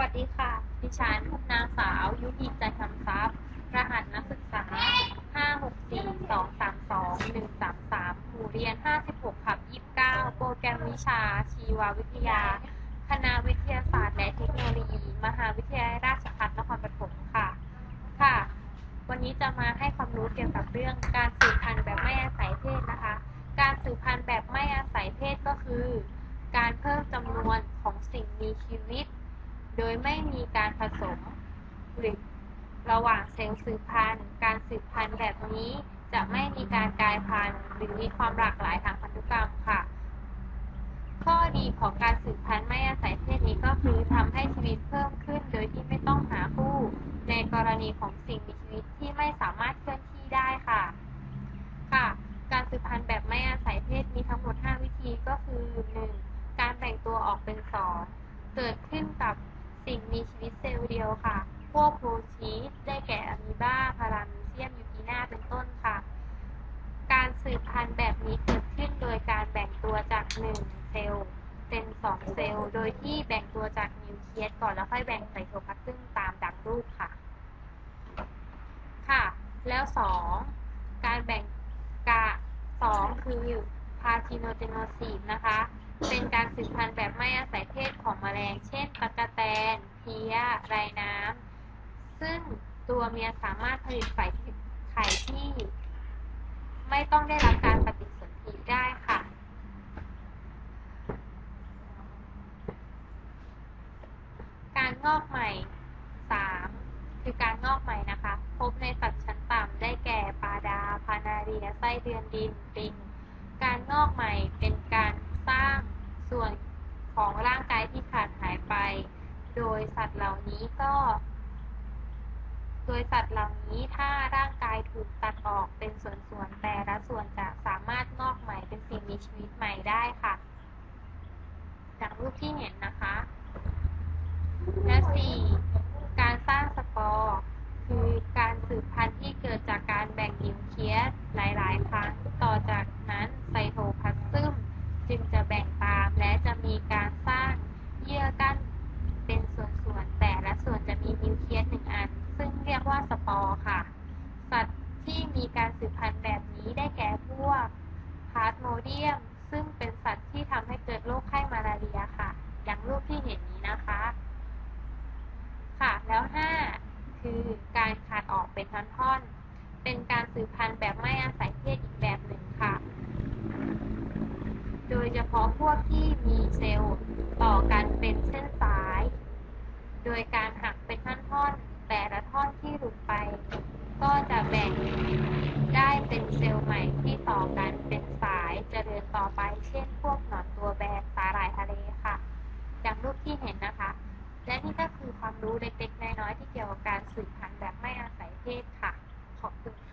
วัสดีค่ะ ดิฉันนางสาว ยุพิใจคำทรัพย์ รหัสนักศึกษา 564232133หมู่เรียน 56ขับ29 โปรแกรมวิชา ชีววิทยา คณะวิทยาศาสตร์และเทคโนโลยี มหาวิทยาลัยราชภัฏนครปฐมค่ะ ค่ะ วันนี้จะมาให้ความรู้เกี่ยวกับเรื่องการสืบพันธุ์แบบไม่อาศัยเพศนะคะ การสืบพันธุ์แบบไม่อาศัยเพศก็คือ การเพิ่มจำนวนของสิ่งมีชีวิต โดยไม่มีการผสมหรือระหว่างเซลล์สืบพันธุ์ การสืบพันธุ์แบบนี้จะไม่มีการกลายพันธุ์ หรือมีความหลากหลายทางพันธุกรรมค่ะ ข้อดีของการสืบพันธุ์ไม่อาศัยเพศนี้ก็คือทำให้ชีวิตเพิ่มขึ้น โดยที่ไม่ต้องหาคู่ ในกรณีของสิ่งมีชีวิตที่ไม่สามารถเคลื่อนที่ได้ค่ะ ค่ะ การสืบพันธุ์แบบไม่อาศัยเพศมีทั้งหมด 5 วิธีก็คือ 1. การแบ่งตัวออกเป็น 2 เกิดขึ้นกับ สิ่งมีชีวิตเซลล์เดียวค่ะ พวกโปรชีสได้แก่อะมีบาพารามีเซียมยูกีนาเป็นต้นค่ะ การสืบพันธุ์แบบนี้เกิดขึ้นโดยการแบ่งตัวจาก 1 เซลล์เป็น2เซลล์ โดยที่แบ่งตัวจากนิวเคลียสก่อนแล้วค่อยแบ่งไซโทพลาซึมตามดังรูปค่ะ ค่ะ แล้ว 2 การแบ่งกะ2คือพาทิโนเจโนซีดนะคะ เป็นการสืบพันธุ์แบบไม่อาศัยเพศของแมลง เช่นตะกะแต นเพี้ยไรน้ำ ซึ่งตัวเมียสามารถผลิตไข่ที่ไข่ที่ ไม่ต้องได้รับการปฏิสนธิได้ค่ะ การงอกใหม่ 3 คือการงอกใหม่นะคะ พบในสัตว์ชั้นต่ำได้แก่ปลาดา พานาเรีย ไส้เดือนดินปิง การงอกใหม่เป็นการสร้างส่วนของร่างกายที่ขาดหายไป โดยสัตว์เหล่านี้ก็ โดยสัตว์เหล่านี้ถ้าร่างกายถูกตัดออกเป็นส่วนๆแต่ละส่วนจะสามารถงอกใหม่เป็นสิ่งมีชีวิตใหม่ได้ค่ะ จากรูปที่เห็นนะคะและ 4. การสร้างสปอร์ คือการสืบพันธุ์ที่เกิดจากการแบ่งนิวเคลียสหลาย ๆ ครั้ง ต่อจากนั้นไซโทพลาซึมจึงจะแบ่งตาม และจะมีการสร้างเยื่อกั้นเป็นส่วน ๆ แต่ละส่วนจะมีนิวเคลียสหนึ่งอัน ซึ่งเรียกว่าสปอร์ค่ะ สัตว์ที่มีการสืบพันธุ์แบบนี้ได้แก่พวก พาร์ทโมเดียม ซึ่งเป็นสัตว์ที่ทำให้เกิดโรคไข้มาลาเรียค่ะ อย่างรูปที่เห็นนี้นะคะ ค่ะ แล้ว 5 คือการขาดออกเป็นท่อนๆ เป็นการสืบพันธุ์แบบไม่อาศัยเพศอีกแบบหนึ่งค่ะ โดยเฉพาะพวกที่มีเซลล์ต่อกันเป็นเส้นสาย โดยการหักเป็นท่อนๆ แต่ละท่อนที่หลุดไป ก็จะแบ่งได้เป็นเซลล์ใหม่ที่ต่อกันเป็นสาย เจริญต่อไป เช่น พวกหนอนตัวแบนสาหร่ายทะเลค่ะ อย่างรูปที่เห็นนะคะ และนี่ก็คือความรู้เล็กๆ น้อยๆ ที่เกี่ยวกับการสืบพันธุ์แบบไม่อาศัยเพศค่ะ ขอบคุณ